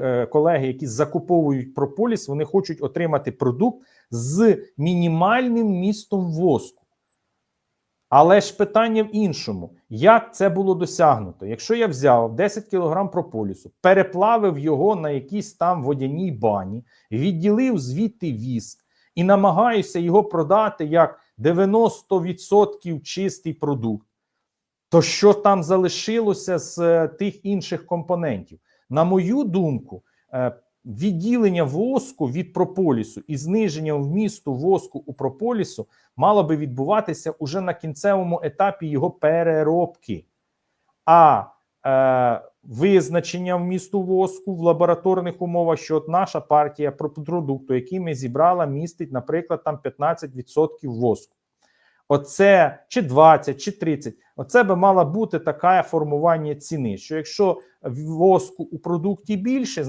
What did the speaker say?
е, колеги, які закуповують прополіс, вони хочуть отримати продукт з мінімальним містом воску. Але ж питання в іншому: як це було досягнуто? Якщо я взяв 10 кг прополісу, переплавив його на якійсь там водяній бані, відділив звідти віск і намагаюся його продати як 90% чистий продукт, то що там залишилося з е, тих інших компонентів? На мою думку, е, відділення воску від прополісу і зниження вмісту воску у прополісу мало би відбуватися уже на кінцевому етапі його переробки. А е, визначення вмісту воску в лабораторних умовах, що от наша партія про- продукту, який ми зібрали, містить, наприклад, там 15% воску. Оце чи 20, чи 30. Оце би мала бути таке формування ціни. Що якщо воску у продукті більше,